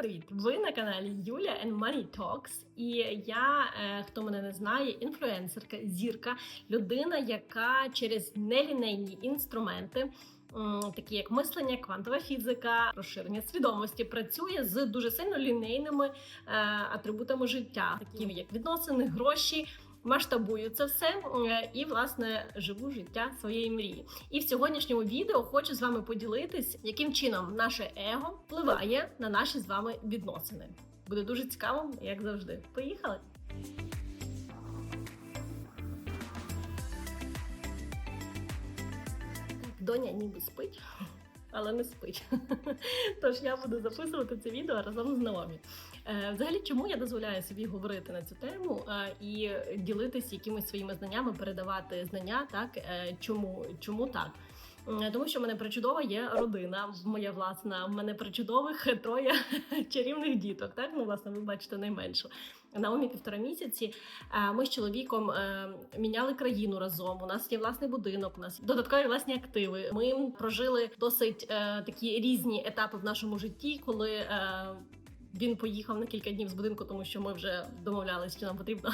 привіт! Ви на каналі Юля and Money Talks. І я, е, хто мене не знає, інфлюенсерка, зірка, людина, яка через нелінейні інструменти. Такі як мислення, квантова фізика, розширення свідомості працює з дуже сильно лінейними е, атрибутами життя, такими як відносини, гроші. Масштабую це все е, і власне живу життя своєї мрії. І в сьогоднішньому відео хочу з вами поділитись, яким чином наше его впливає на наші з вами відносини. Буде дуже цікаво, як завжди. Поїхали! Доня ніби спить, але не спить. Тож я буду записувати це відео разом з Наомі. Е, Взагалі, чому я дозволяю собі говорити на цю тему е, і ділитись якимись своїми знаннями, передавати знання, так е, чому, чому так? Тому що в мене причудова є родина, моя власна. В мене причудових троє чарівних діток. Так, ну власне, ви бачите найменшу. Наомі півтора місяці. Ми з чоловіком міняли країну разом. У нас є власний будинок, у нас додаткові власні активи. Ми прожили досить такі різні етапи в нашому житті, коли. Він поїхав на кілька днів з будинку, тому що ми вже домовлялися, що нам потрібно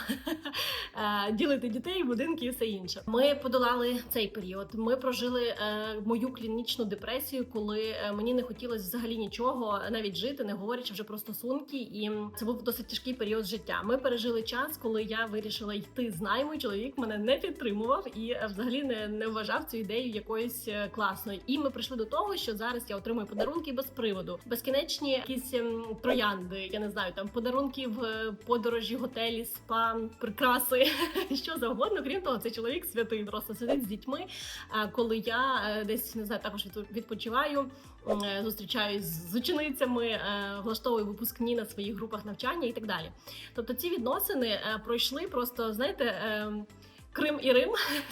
е, ділити дітей, будинки і все інше. Ми подолали цей період. Ми прожили е, мою клінічну депресію, коли е, мені не хотілося взагалі нічого, навіть жити, не говорячи вже про стосунки. І це був досить тяжкий період життя. Ми пережили час, коли я вирішила йти з найму. Чоловік мене не підтримував і взагалі не, не вважав цю ідею якоюсь класною. І ми прийшли до того, що зараз я отримую подарунки без приводу, безкінечні якісь ем, троянди. Я не знаю, там подарунки в е, подорожі, готелі, спа, прикраси, що завгодно. Крім того, цей чоловік святий просто сидить з дітьми. Коли я е, десь не знаю, також відпочиваю, е, зустрічаюсь з ученицями, влаштовую випускні на своїх групах навчання і так далі. Тобто ці відносини пройшли просто, знаєте. Крим і Рим,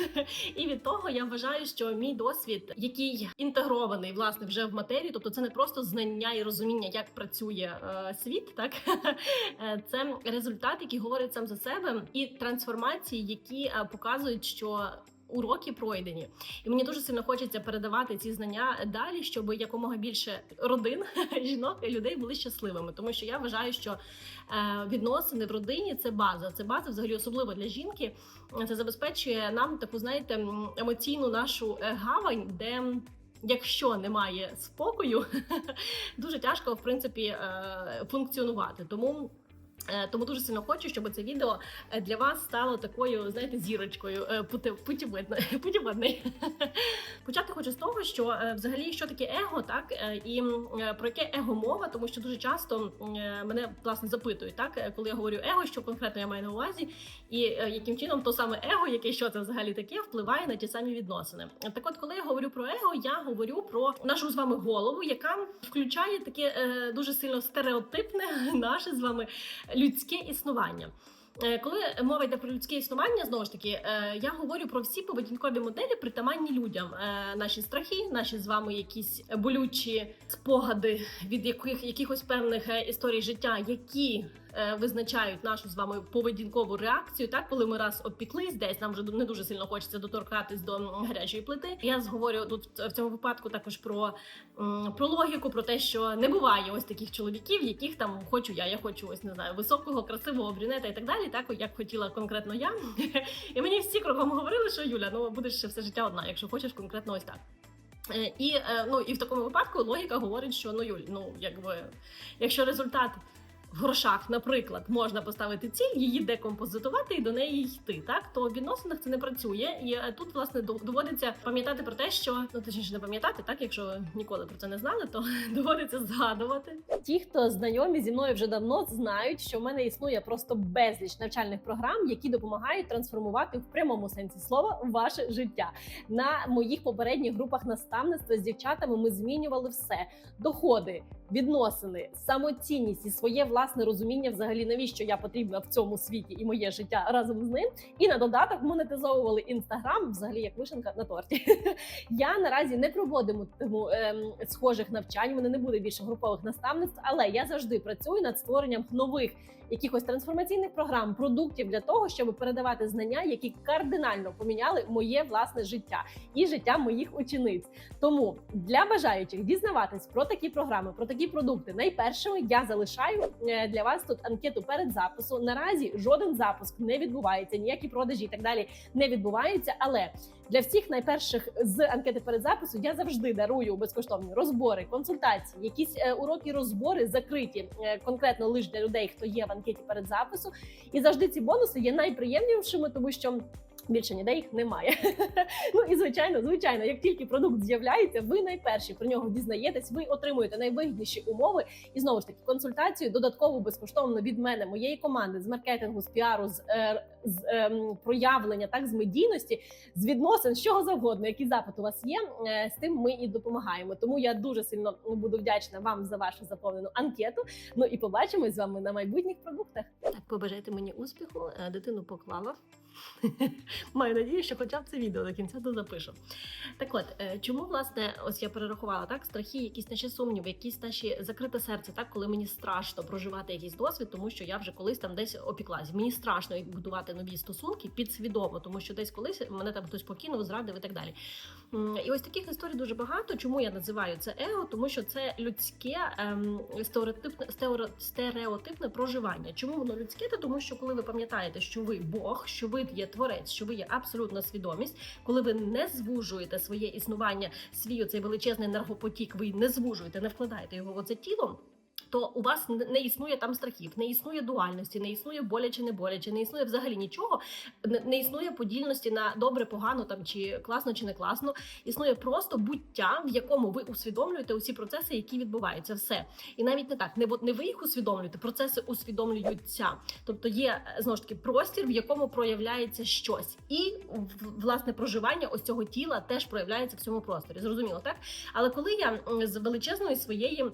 і від того я вважаю, що мій досвід, який інтегрований власне вже в матерію, тобто це не просто знання і розуміння, як працює е, світ, так? Е, це результат, який говорить сам за себе, і трансформації, які е, показують, що уроки пройдені, і мені дуже сильно хочеться передавати ці знання далі, щоб якомога більше родин, жінок і людей були щасливими. Тому що я вважаю, що е, відносини в родині це база. Це база, взагалі, особливо для жінки. Це забезпечує нам таку, знаєте, емоційну нашу е, гавань, де. Якщо немає спокою, дуже тяжко в принципі е, функціонувати. Тому. Е, Тому дуже сильно хочу, щоб це відео е, для вас стало такою, знаєте, зірочкою е, путіводною. Почати хочу з того, що взагалі що таке его, так і про яке его мова, тому що дуже часто мене власне запитують, так коли я говорю его, що конкретно я маю на увазі, і яким чином то саме его, яке що це взагалі таке, впливає на ті самі відносини. Так, от, коли я говорю про его, я говорю про нашу з вами голову, яка включає таке дуже сильно стереотипне наше з вами людське існування. Е, Коли мова йде про людське існування, знову ж таки, е, я говорю про всі поведінкові моделі, притаманні людям. Е, Наші страхи, наші з вами якісь болючі спогади від яких якихось певних історій життя, які визначають нашу з вами поведінкову реакцію. Так, коли ми раз обпіклись, десь нам вже не дуже сильно хочеться доторкатись до гарячої плити. Я зговорю тут в цьому випадку також про, про логіку, про те, що не буває ось таких чоловіків, яких там хочу я. Я хочу ось не знаю високого, красивого брюнета і так далі. Так як хотіла конкретно я. І мені всі кругом говорили, що Юля, ну будеш ще все життя одна, якщо хочеш конкретно ось так. Е, І е, ну і в такому випадку логіка говорить, що ну Юль, ну якби якщо результат в грошах, наприклад, можна поставити ціль, її декомпозитувати і до неї йти, так то в відносинах це не працює. І е, тут власне доводиться пам'ятати про те, що ну точніше не пам'ятати, так якщо ніколи про це не знали, то доводиться згадувати. Ті, хто знайомі зі мною вже давно, знають, що в мене існує просто безліч навчальних програм, які допомагають трансформувати в прямому сенсі слова ваше життя. На моїх попередніх групах наставництва з дівчатами ми змінювали все: доходи, відносини, самоцінність і своє власне власне розуміння, взагалі навіщо я потрібна в цьому світі і моє життя разом з ним. І на додаток монетизовували інстаграм, взагалі як вишенка на торті. Я наразі не проводимо ем, схожих навчань. у Мене не буде більше групових наставництв, але я завжди працюю над створенням нових якихось трансформаційних програм, продуктів для того, щоб передавати знання, які кардинально поміняли моє власне життя і життя моїх учениць. Тому для бажаючих дізнаватись про такі програми, про такі продукти, найпершими я залишаю е, для вас тут анкету перед запису. Наразі жоден запуск не відбувається, ніякі продажі і так далі не відбуваються. Але для всіх найперших з анкети перед запису я завжди дарую безкоштовні розбори, консультації, якісь е, уроки, розбори закриті е, конкретно лише для людей, хто є в анкеті перед запису. І завжди ці бонуси є найприємнішими, тому що. Більше ніде їх немає. ну і звичайно, звичайно, як тільки продукт з'являється, ви найперші про нього дізнаєтесь, ви отримуєте найвигідніші умови і знову ж таки консультацію додатково безкоштовно від мене, моєї команди з маркетингу, з піару, з, е, з е, проявлення, так з медійності, з відносин, з чого завгодно, який запит у вас є, е, з тим ми і допомагаємо. Тому я дуже сильно буду вдячна вам за вашу заповнену анкету. Ну і побачимось з вами на майбутніх продуктах. Так, побажайте мені успіху. Е, Дитину поклала. Маю надію, що хоча б це відео до кінця дозапишу. Так от, е, чому власне, ось я перерахувала так, страхи, якісь наші сумніви, якісь наші закрите серце, так коли мені страшно проживати якийсь досвід, тому що я вже колись там десь опіклась. Мені страшно будувати нові стосунки підсвідомо, тому що десь колись мене там хтось покинув, зрадив і так далі. І ось таких історій дуже багато. Чому я називаю це его? Тому що це людське ем, стереотипне стерео- стереотипне проживання. Чому воно людське? Та тому що коли ви пам'ятаєте, що ви Бог, що ви є творець, що ви є абсолютна свідомість, коли ви не звужуєте своє існування, свій оцей величезний енергопотік, ви не звужуєте, не вкладаєте його в оце тіло. То у вас не- існує там страхів, не існує дуальності, не існує боляче, не боляче, не існує взагалі нічого, не, існує подільності на добре, погано там чи класно, чи не класно. Існує просто буття, в якому ви усвідомлюєте усі процеси, які відбуваються. Все і навіть не так, не не ви їх усвідомлюєте, процеси усвідомлюються. Тобто є е, знову ж таки простір, в якому проявляється щось, і власне проживання ось цього тіла теж проявляється в цьому просторі. Зрозуміло, так? Але коли я з величезної своєї.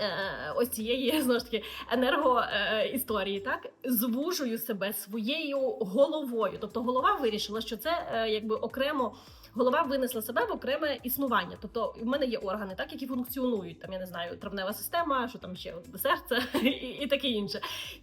Е, Ось цієї знову ж таки енерго е, так звужую себе своєю головою. Тобто голова вирішила, що це е, якби окремо голова винесла себе в окреме існування. Тобто в мене є органи, так які функціонують. Там я не знаю, травнева система, що там ще серце і, і таке інше.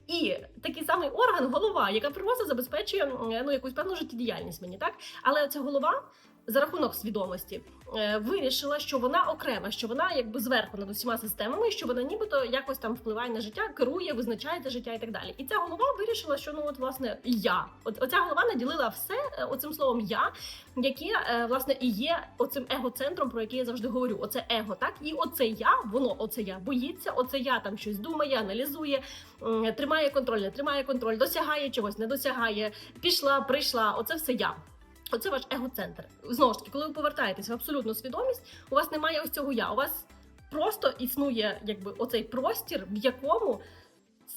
І такий самий орган, голова, яка просто забезпечує ну якусь певну життєдіяльність мені, так але ця голова. За рахунок свідомості е, вирішила, що вона окрема, що вона якби зверху над усіма системами, що вона нібито якось там впливає на життя, керує, визначає це життя і так далі. І ця голова вирішила, що ну от власне я, от оця голова наділила все е, оцим словом я, яке е, власне і є оцим егоцентром, про який я завжди говорю. Оце его, так і оце я, воно оце я боїться, оце я там щось думає, аналізує, тримає контроль, не тримає контроль, досягає чогось, не досягає, пішла, прийшла. Оце все я. Оце ваш егоцентр. Знову ж таки, коли ви повертаєтесь в абсолютну свідомість, у вас немає ось цього я. У вас просто існує якби оцей простір, в якому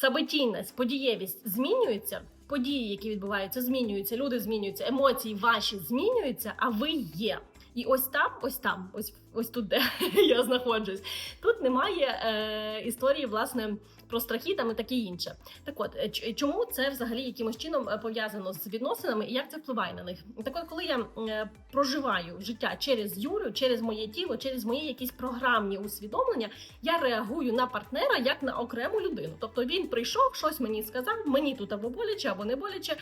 событійність, подієвість змінюється. Події, які відбуваються, змінюються, люди змінюються, емоції ваші змінюються, а ви є. І ось там, ось там, ось ось тут, де я знаходжусь. Тут немає е, історії, власне, про страхи там і таке інше. Так от, е, чому це взагалі якимось чином е, пов'язано з відносинами і як це впливає на них? Так от, коли я е, проживаю життя через Юлю, через моє тіло, через мої якісь програмні усвідомлення, я реагую на партнера як на окрему людину. Тобто він прийшов, щось мені сказав, мені тут або боляче, або не боляче.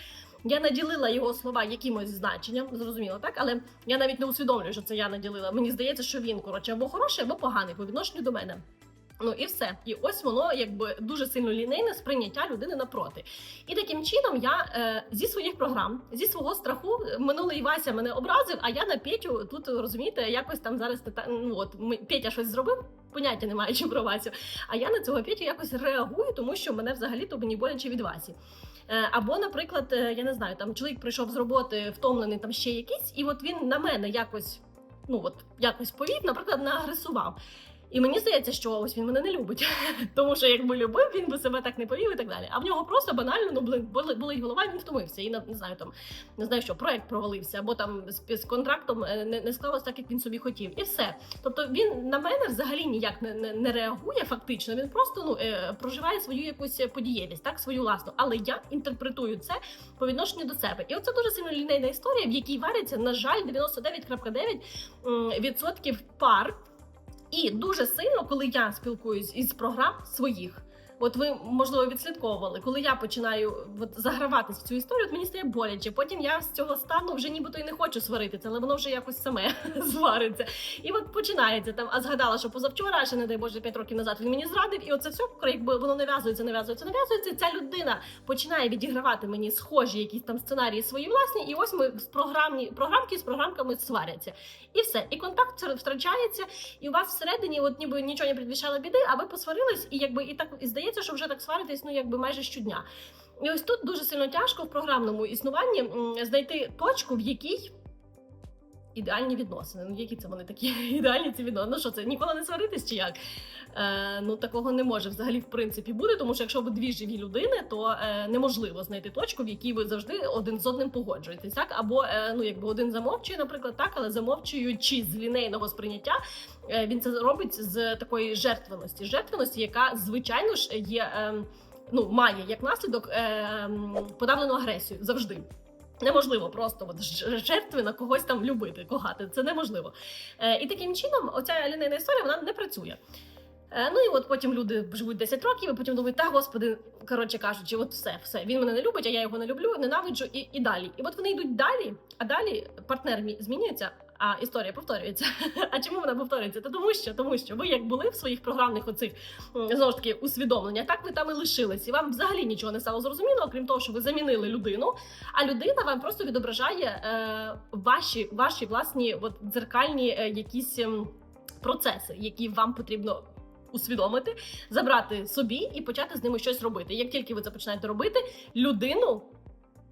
Я наділила його слова якимось значенням, зрозуміло, так? Але я навіть не усвідомлюю, що це я наділила. Мені здається, що він коротше або хороший, або поганий по відношенню до мене. Ну і все. І ось воно якби дуже сильно лінейне сприйняття людини напроти. І таким чином я е, зі своїх програм, зі свого страху, минулий Вася мене образив, а я на Петю тут розумієте, якось там зараз ну, от Петя щось зробив, поняття не маючи про Васю. А я на цього Петю якось реагую, тому що мене взагалі то мені боляче від Васі. Е, Або, наприклад, е, я не знаю, там чоловік прийшов з роботи, втомлений там ще якийсь, і от він на мене якось, ну от якось повів, наприклад, наагресував. І мені здається, що ось він мене не любить, тому що якби любив, він би себе так не повів і так далі. А в нього просто банально ну болить голова, і він втомився. І не знаю, там не знаю, що проект провалився, або там з, з контрактом е, не, не склалось так, як він собі хотів, і все. Тобто він на мене взагалі ніяк не, не, не реагує фактично. Він просто ну е, проживає свою якусь подієвість, так свою власну. Але я інтерпретую це по відношенню до себе. І оце дуже сильно лінейна історія, в якій вариться, на жаль, 99,9% м, відсотків пар. І дуже сильно, коли я спілкуюсь із програм своїх. От ви можливо відслідковували, коли я починаю от, заграватись в цю історію, от мені стає боляче. Потім я з цього стану вже нібито і не хочу сваритися, але воно вже якось саме звариться. І от починається там. А згадала, що позавчора, ще не дай Боже, 5 років назад він мені зрадив, і оце все якби воно нав'язується, нав'язується, нав'язується. Ця людина починає відігравати мені схожі якісь там сценарії свої власні, і ось ми з програмні програмки з програмками сваряться. І все, і контакт втрачається, і у вас всередині, от ніби нічого не предвіщало біди, а ви посварились, і якби і так і здається, що вже так сваритись, ну якби майже щодня. І ось тут дуже сильно тяжко в програмному існуванні знайти точку, в якій. Ідеальні відносини. Ну, які це вони такі ідеальні ці відносини? Ну що це ніколи не сваритись чи як? Е, ну такого не може взагалі в принципі бути, тому що якщо ви дві живі людини, то е, неможливо знайти точку, в якій ви завжди один з одним погоджуєтесь, так або е, ну якби один замовчує, наприклад, так, але замовчуючи з лінейного сприйняття, е, він це робить з такої жертвеності, жертвеності, яка звичайно ж є. Е, Ну, має як наслідок е, подавлену агресію завжди. Неможливо просто от жертви на когось там любити, кохати. Це неможливо. Е, і таким чином, оця лінейна історія вона не працює. Е, ну і от потім люди живуть 10 років, і потім думають, та господи, коротше кажучи, от все, все, він мене не любить, а я його не люблю, ненавиджу і, і далі. І от вони йдуть далі, а далі партнер мі- змінюється, а історія повторюється. А чому вона повторюється? Та тому що, тому що ви як були в своїх програмних оцих знову ж таки усвідомленнях, так ви там і лишились, і вам взагалі нічого не стало зрозуміло, окрім того, що ви замінили людину. А людина вам просто відображає е, ваші, ваші власні от, дзеркальні е, якісь ем, процеси, які вам потрібно. Усвідомити, забрати собі і почати з ними щось робити. Як тільки ви це починаєте робити, людину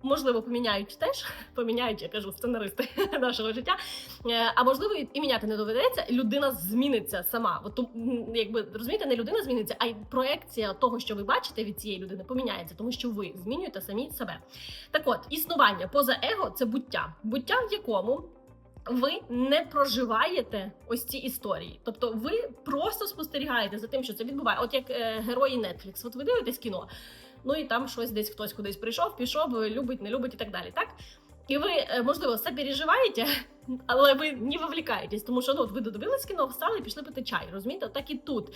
можливо поміняють теж, поміняють, я кажу, сценаристи нашого життя. Е, А можливо, і міняти не доведеться. Людина зміниться сама. От якби розумієте, не людина зміниться, а й проекція того, що ви бачите від цієї людини, поміняється, тому що ви змінюєте самі себе. Так от, існування поза его це буття, буття, в якому. Ви не проживаєте ось ці історії, тобто ви просто спостерігаєте за тим, що це відбуває. От як е, герої Netflix. От ви дивитесь кіно, ну і там щось десь хтось кудись прийшов, пішов, любить, не любить і так далі. Так і ви е, можливо сопереживаєте, але ви не вовлікаєтесь, тому що ну ви додивились кіно, встали і пішли пити чай. Розумієте, так і тут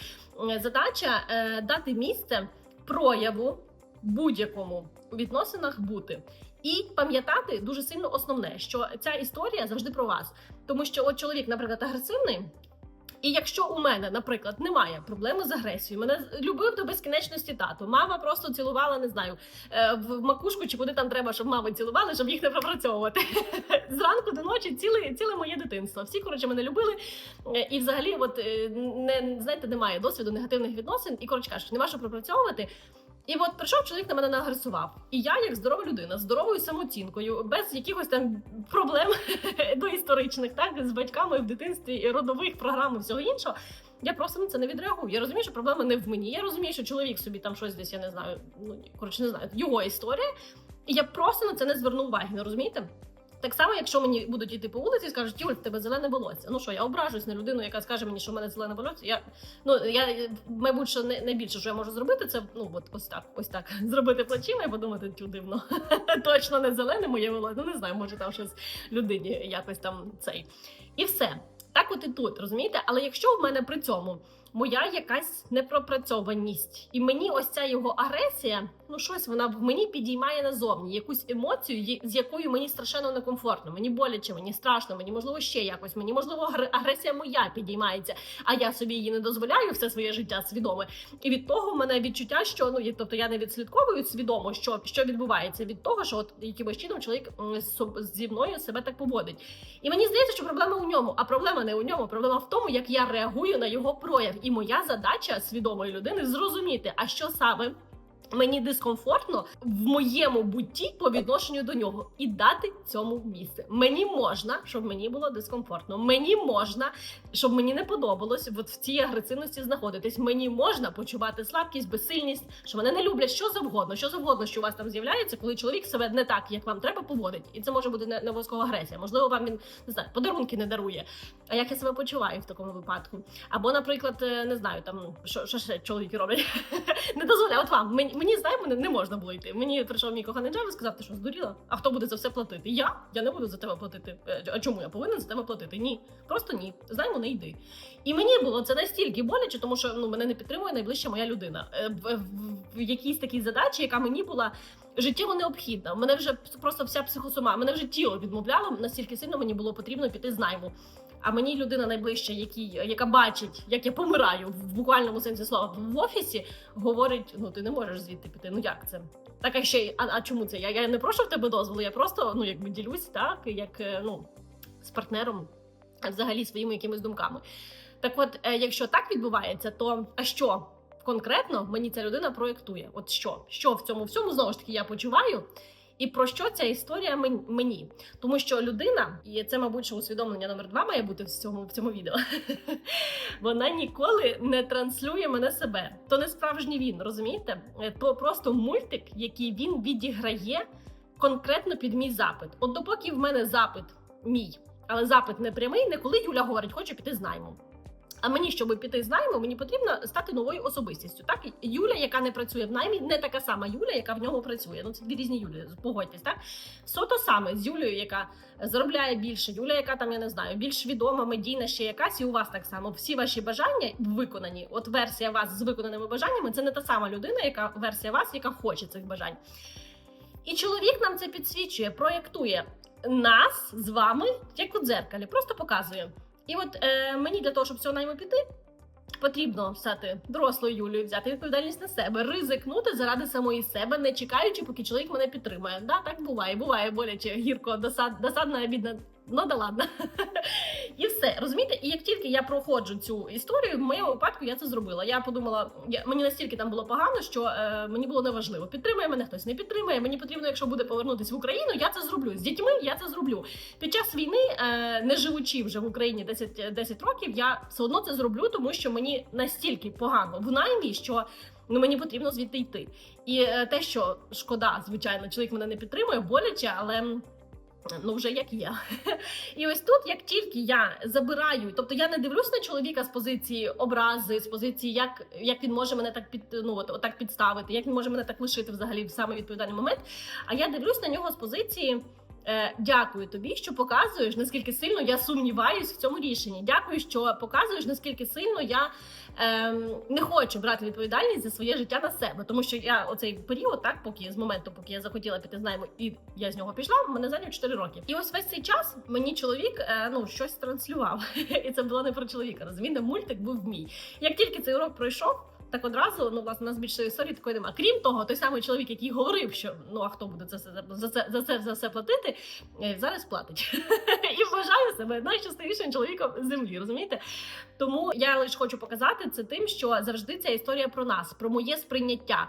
Е, задача е, дати місце прояву будь-якому у відносинах бути. І пам'ятати дуже сильно основне, що ця історія завжди про вас, тому що от чоловік, наприклад, агресивний. І якщо у мене, наприклад, немає проблеми з агресією, мене любив до безкінечності тато, мама просто цілувала, не знаю, е, в макушку чи куди там треба, щоб мами цілували, щоб їх не пропрацьовувати. Зранку до ночі ціле, ціле моє дитинство. Всі коротше мене любили. Е, І взагалі, от е, не знаєте, немає досвіду негативних відносин, і коротше кажучи, нема що пропрацьовувати. І от прийшов чоловік на мене нагресував. І я, як здорова людина, з здоровою самооцінкою, без якихось там проблем доісторичних, так з батьками в дитинстві, і родових програм і всього іншого. Я просто на це не відреагую. Я розумію, що проблема не в мені. Я розумію, що чоловік собі там щось десь, я не знаю, ну коротше, не знаю, його історія. І я просто на це не зверну уваги, не розумієте? Так само, якщо мені будуть йти по вулиці скажуть, Юль, в тебе зелене волосся. Ну що, я ображусь на людину, яка скаже мені, що в мене зелене волосся. Я ну я мабуть, що найбільше, що я можу зробити, це ну от ось так, ось так зробити плечима і подумати, тю дивно. Точно не зелене моє волосся. Ну не знаю, може там щось людині якось там цей. І все. Так, от і тут, розумієте? Але якщо в мене при цьому моя якась непропрацьованість, і мені ось ця його агресія, ну щось вона в мені підіймає назовні, якусь емоцію, з якою мені страшенно некомфортно, мені боляче, мені страшно, мені можливо ще якось, мені можливо агр- агресія моя підіймається, а я собі її не дозволяю все своє життя свідоме. І від того в мене відчуття, що ну тобто я не відслідковую свідомо, що, що відбувається від того, що от якимось чином чоловік зі мною себе так поводить. І мені здається, що проблема у ньому, а проблема не у ньому. Проблема в тому, як я реагую на його прояв. І моя задача свідомої людини зрозуміти, а що саме Мені дискомфортно в моєму бутті по відношенню до нього і дати цьому місце. Мені можна, щоб мені було дискомфортно. Мені можна, щоб мені не подобалось от в цій агресивності знаходитись. Мені можна почувати слабкість, безсильність, що мене не люблять, що завгодно, що завгодно, що у вас там з'являється, коли чоловік себе не так, як вам треба, поводить. І це може бути не, обов'язково агресія. Можливо, вам він не знаю, подарунки не дарує. А як я себе почуваю в такому випадку? Або, наприклад, е, не знаю, там що, що ще чоловіки роблять, не дозволяє. От вам мені, мені знаємо, не, можна було йти. Мені прийшов мій коханий Джав сказав, ти що здуріла? А хто буде за все платити? Я? Я не буду за тебе платити. Е, А чому я повинен за тебе платити? Ні, просто ні. Знаємо, не йди. І мені було це настільки боляче, тому що ну мене не підтримує найближча моя людина Е, в, якійсь такій задачі, яка мені була. Життєво необхідна. Мене вже просто вся психосома, мене вже тіло відмовляло настільки сильно мені було потрібно піти з найму. А мені людина найближча, який, яка бачить, як я помираю в буквальному сенсі слова в офісі, говорить: ну ти не можеш звідти піти. Ну як це? Так а ще а, а чому це? Я, я не прошу в тебе дозволу, я просто ну якби ділюсь так, як е, ну з партнером, взагалі своїми якимись думками. Так, от, е, якщо так відбувається, то а що конкретно мені ця людина проєктує? От що? Що в цьому всьому знову ж таки я почуваю? І про що ця історія мені? Тому що людина, і це, мабуть, усвідомлення номер два має бути в цьому в цьому відео. Вона ніколи не транслює мене себе. То не справжній він, розумієте? Е, То просто мультик, який він відіграє конкретно під мій запит. От допоки в мене запит мій, але запит не прямий, не коли Юля говорить, хочу піти з наймом. А мені, щоб піти з найму, мені потрібно стати новою особистістю. Так, Юля, яка не працює в наймі, не така сама Юля, яка в нього працює. Ну це дві різні Юлі, погодьтесь, так? Все то саме з Юлею, яка заробляє більше, Юля, яка там, я не знаю, більш відома, медійна ще якась, і у вас так само. Всі ваші бажання виконані. От версія вас з виконаними бажаннями це не та сама людина, яка версія вас, яка хоче цих бажань. І чоловік нам це підсвічує, проєктує нас з вами як у дзеркалі, просто показує. І от е, мені для того, щоб з цього найму піти, потрібно стати дорослою Юлією, взяти відповідальність на себе, ризикнути заради самої себе, не чекаючи, поки чоловік мене підтримує. Да, так буває, буває боляче, гірко, досад, досадна, обідна. Ну да ладно. І все. Розумієте? І як тільки я проходжу цю історію, в моєму випадку я це зробила. Я подумала, я, мені настільки там було погано, що е, мені було неважливо. Підтримує мене хтось, не підтримує. Мені потрібно, якщо буде повернутися в Україну, я це зроблю. З дітьми я це зроблю. Під час війни, е, не живучи вже в Україні 10, 10 років, я все одно це зроблю, тому що мені настільки погано в наймі, що. Ну, мені потрібно звідти йти. І е, те, що шкода, звичайно, чоловік мене не підтримує, боляче, але ну вже як я. І ось тут, як тільки я забираю, тобто я не дивлюсь на чоловіка з позиції образи, з позиції, як, як він може мене так під ну от, отак підставити, як він може мене так лишити взагалі в саме відповідальний момент. А я дивлюсь на нього з позиції. е, Дякую тобі, що показуєш, наскільки сильно я сумніваюсь в цьому рішенні. Дякую, що показуєш, наскільки сильно я ем, не хочу брати відповідальність за своє життя на себе. Тому що я оцей період, так поки з моменту, поки я захотіла піти з найму, і я з нього пішла, мене зайняв 4 роки. І ось весь цей час мені чоловік е, ну щось транслював, і це було не про чоловіка. Розумієте, мультик був мій. Як тільки цей урок пройшов. Так одразу, ну власне, нас більше історії такої немає. Крім того, той самий чоловік, який говорив, що ну а хто буде це за це за це за все платити, е, зараз платить і вважає себе найщасливішим чоловіком землі. Розумієте? Тому я лише хочу показати це тим, що завжди ця історія про нас, про моє сприйняття.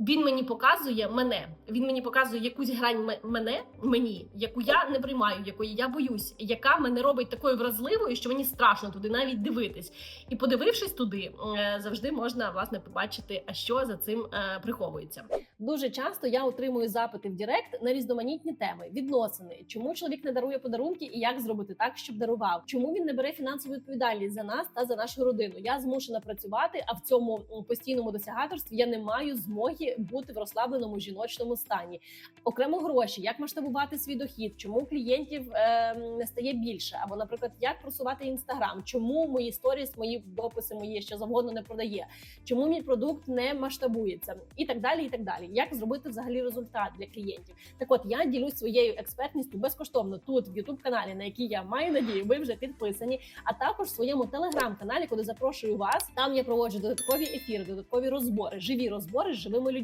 Він мені показує мене. Він мені показує якусь грань ме- мене, мені, яку я не приймаю, якої я боюсь, яка мене робить такою вразливою, що мені страшно туди навіть дивитись. І подивившись туди, е, завжди можна власне побачити, а що за цим е, приховується. Дуже часто я отримую запити в Директ на різноманітні теми: відносини, чому чоловік не дарує подарунки і як зробити так, щоб дарував, чому він не бере фінансову відповідальність за нас та за нашу родину. Я змушена працювати, а в цьому постійному досягаторстві я не маю змоги бути в розслабленому жіночному стані. Окремо гроші, як масштабувати свій дохід, чому клієнтів е, не стає більше, або, наприклад, як просувати інстаграм, чому мої сторіс, мої дописи, мої що завгодно не продає, чому мій продукт не масштабується, і так далі. І так далі. як зробити взагалі результат для клієнтів. Так, от я ділюсь своєю експертністю безкоштовно тут, в youtube каналі, на який я маю надію, ви вже підписані. А також в своєму телеграм-каналі, куди запрошую вас. Там я проводжу додаткові ефіри, додаткові розбори, живі розбори з живими людьми.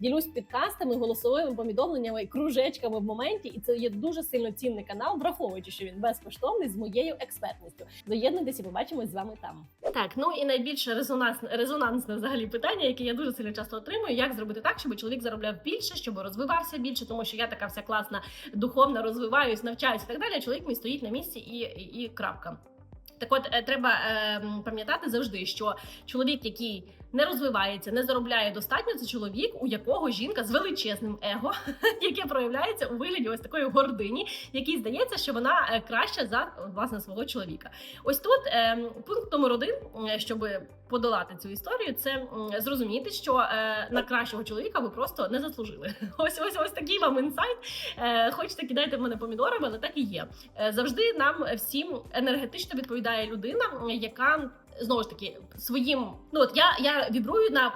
Ділюсь підкастами, голосовими повідомленнями, кружечками в моменті, і це є дуже сильно цінний канал, враховуючи, що він безкоштовний з моєю експертністю. Доєднуйтесь і побачимось з вами там. Так, ну і найбільше резонансне резонансне взагалі питання, яке я дуже сильно часто отримую: як зробити так, щоб чоловік заробляв більше, щоб розвивався більше, тому що я така вся класна, духовна, розвиваюсь, навчаюсь і так далі. а Чоловік мій стоїть на місці і, і, і крапка. Так от е, треба е, пам'ятати завжди, що чоловік, який не розвивається, не заробляє достатньо, це чоловік, у якого жінка з величезним его, яке проявляється у вигляді ось такої гордині, якій здається, що вона е, краща за власне свого чоловіка. Ось тут е, пункт номер один, е, щоб подолати цю історію, це зрозуміти, що е, на кращого чоловіка ви просто не заслужили. Ось ось ось такий вам інсайт. Е, хочете кидайте в мене помідорами, але так і є. Е, завжди нам всім енергетично відповідає людина, яка. Знову ж таки, своїм ну от я, я вібрую на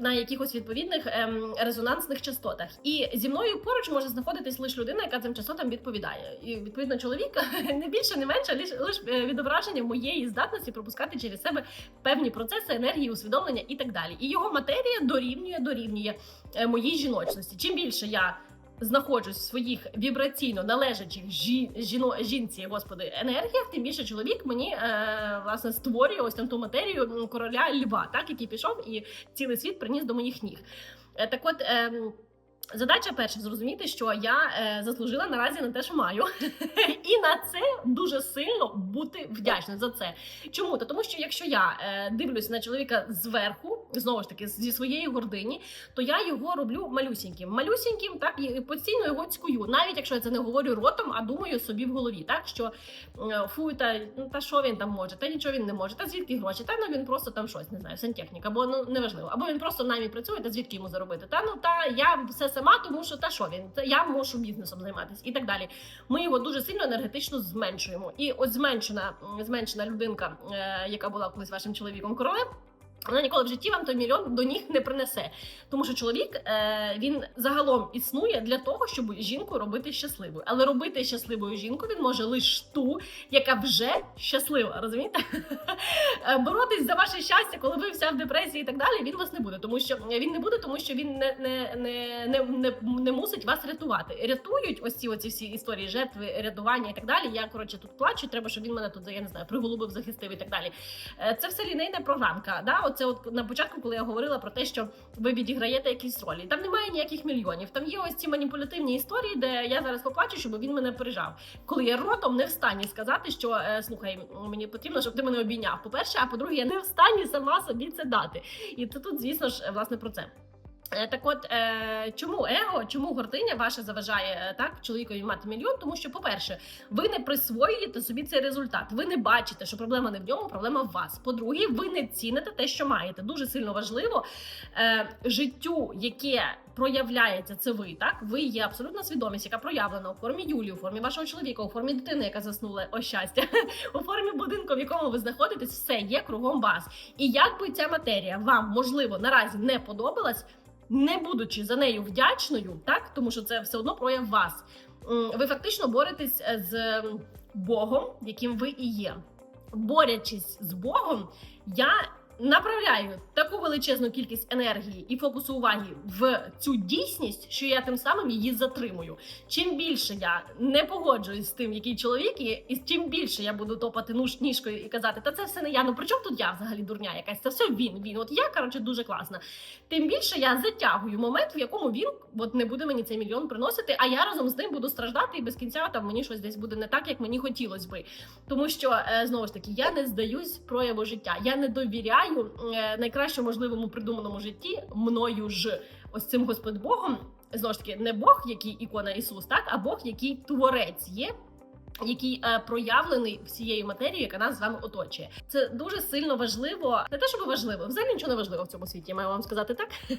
на якихось відповідних ем, резонансних частотах, і зі мною поруч може знаходитись лише людина, яка цим частотам відповідає. І відповідно чоловік не більше, не менше, лише лиш е, відображення моєї здатності пропускати через себе певні процеси, енергії, усвідомлення і так далі. І його матерія дорівнює дорівнює е, моїй жіночності. Чим більше я знаходжусь в своїх вібраційно належачих жі, жіно, жінці, господи, енергіях, тим більше чоловік мені е, власне створює ось там ту матерію короля льва, так який пішов і цілий світ приніс до моїх ніг. Е, так от. ем, Задача перша зрозуміти, що я е, заслужила наразі на те, що маю, і на це дуже сильно бути вдячна за це. Чому? Та тому, що якщо я е, дивлюсь на чоловіка зверху, знову ж таки зі своєї гордині, то я його роблю малюсіньким. Малюсіньким, так і постійно його цькую, навіть якщо я це не говорю ротом, а думаю собі в голові, так що е, фу, та, ну, та що він там може, та нічого він не може, та звідки гроші, та ну він просто там щось не знаю, сантехнік, або ну неважливо, або він просто в наймі працює, та звідки йому заробити. Та ну та я все сама, тому що та що він, я можу бізнесом займатися і так далі. Ми його дуже сильно енергетично зменшуємо. І ось зменшена, зменшена людинка, е, яка була колись вашим чоловіком королем. Вона ніколи в житті вам той мільйон до ніг не принесе, тому що чоловік е, він загалом існує для того, щоб жінку робити щасливою. Але робити щасливою жінку він може лише ту, яка вже щаслива. Розумієте? Е, Боротись за ваше щастя, коли ви вся в депресії і так далі, він вас не буде, тому що він не буде, тому що він не, не, не, не, не, не мусить вас рятувати. Рятують ось ці оці всі історії жертви, рятування і так далі. Я коротше тут плачу. Треба, щоб він мене тут я не знаю, приголубив, захистив і так далі. Е, Це все лінейна програмка. Да? Оце от на початку, коли я говорила про те, що ви відіграєте якісь ролі. Там немає ніяких мільйонів. Там є ось ці маніпулятивні історії, де я зараз поплачу, щоб він мене пережав. Коли я ротом не в стані сказати, що е, слухай, мені потрібно, щоб ти мене обійняв. По-перше, а по-друге, я не в стані сама собі це дати. І це тут, звісно ж, власне про це. Е, Так от е, чому его, чому гординя ваша заважає е, так чоловікові мати мільйон? Тому що, по-перше, ви не присвоюєте собі цей результат. Ви не бачите, що проблема не в ньому, проблема в вас. По-друге, ви не ціните те, що маєте. Дуже сильно важливо життю, яке проявляється, це ви. Так, ви є абсолютна свідомість, яка проявлена у формі Юлії, у формі вашого чоловіка, у формі дитини, яка заснула о щастя, у формі будинку, в якому ви знаходитесь, все є кругом вас. І як би ця матерія вам можливо наразі не подобалась не будучи за нею вдячною, так тому що це все одно прояв вас. Ви фактично боретесь е, з Богом, яким ви і є. Борячись з Богом, я направляю таку величезну кількість енергії і фокусу уваги в цю дійсність, що я тим самим її затримую. Чим більше я не погоджуюсь з тим, який чоловік є, і чим більше я буду топати нуш- ніжкою і казати, та це все не я. Ну при чому тут я взагалі дурня якась? Це все він. Він. От я коротше дуже класна. Тим більше я затягую момент, в якому він от не буде мені цей мільйон приносити, а я разом з ним буду страждати, і без кінця там мені щось десь буде не так, як мені хотілося би. Тому що е, знову ж таки я не здаюсь прояву життя. Я не довіряю е, найкращому можливому придуманому житті мною ж ось цим Господь Богом. Знову ж таки, не Бог, який ікона Ісус, так а Бог, який творець є. Який е, проявлений всією матерією, яка нас з вами оточує, це дуже сильно важливо. Не те, щоб важливо, взагалі нічого не важливо в цьому світі. Я маю вам сказати так.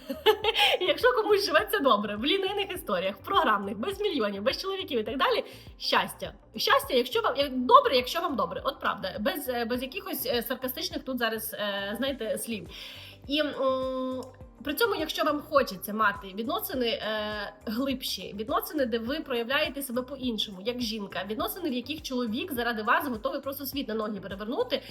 Якщо комусь живеться добре в лінейних історіях, в програмних, без мільйонів, без чоловіків і так далі. Щастя, щастя, якщо вам як добре, якщо вам добре, от правда, без, е, без якихось е, саркастичних тут зараз знаєте слів. І При цьому, якщо вам хочеться мати відносини е, глибші, відносини, де ви проявляєте себе по-іншому, як жінка, відносини, в яких чоловік заради вас готовий просто світ на ноги перевернути.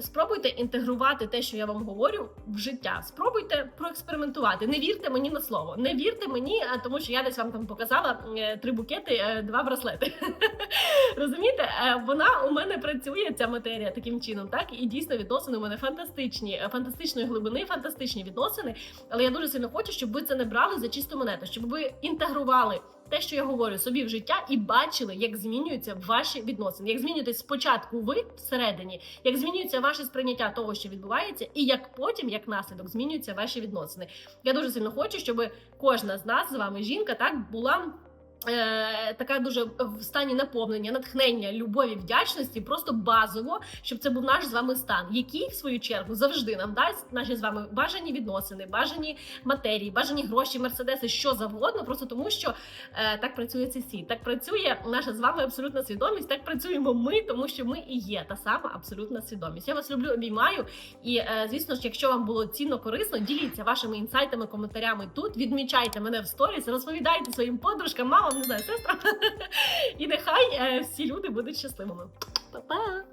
Спробуйте інтегрувати те, що я вам говорю, в життя. Спробуйте проекспериментувати. Не вірте мені на слово. Не вірте мені, тому що я десь вам там показала е, три букети, е, два браслети. Розумієте, Е, вона у мене працює ця матерія таким чином, так і дійсно відносини у мене фантастичні, е, фантастичної глибини, фантастичні відносини. Але я дуже сильно хочу, щоб ви це не брали за чисту монету, щоб ви інтегрували те, що я говорю собі в життя, і бачили, як змінюються ваші відносини, як змінюєтесь спочатку ви всередині, як змінюється ваше сприйняття того, що відбувається, і як потім, як наслідок, змінюються ваші відносини. Я дуже сильно хочу, щоб кожна з нас з вами жінка так була. Е, така дуже в стані наповнення, натхнення, любові, вдячності, просто базово, щоб це був наш з вами стан, який в свою чергу завжди нам дасть наші з вами бажані відносини, бажані матерії, бажані гроші, мерседеси, що завгодно, просто тому що е, так працює світ, так працює наша з вами абсолютна свідомість, так працюємо ми, тому що ми і є та сама абсолютна свідомість. Я вас люблю, обіймаю. І е, звісно ж, якщо вам було цінно корисно, діліться вашими інсайтами, коментарями тут. Відмічайте мене в сторіс, розповідайте своїм подружкам, мамам, там не знаю, сестра. І нехай е, всі люди будуть щасливими. Па-па!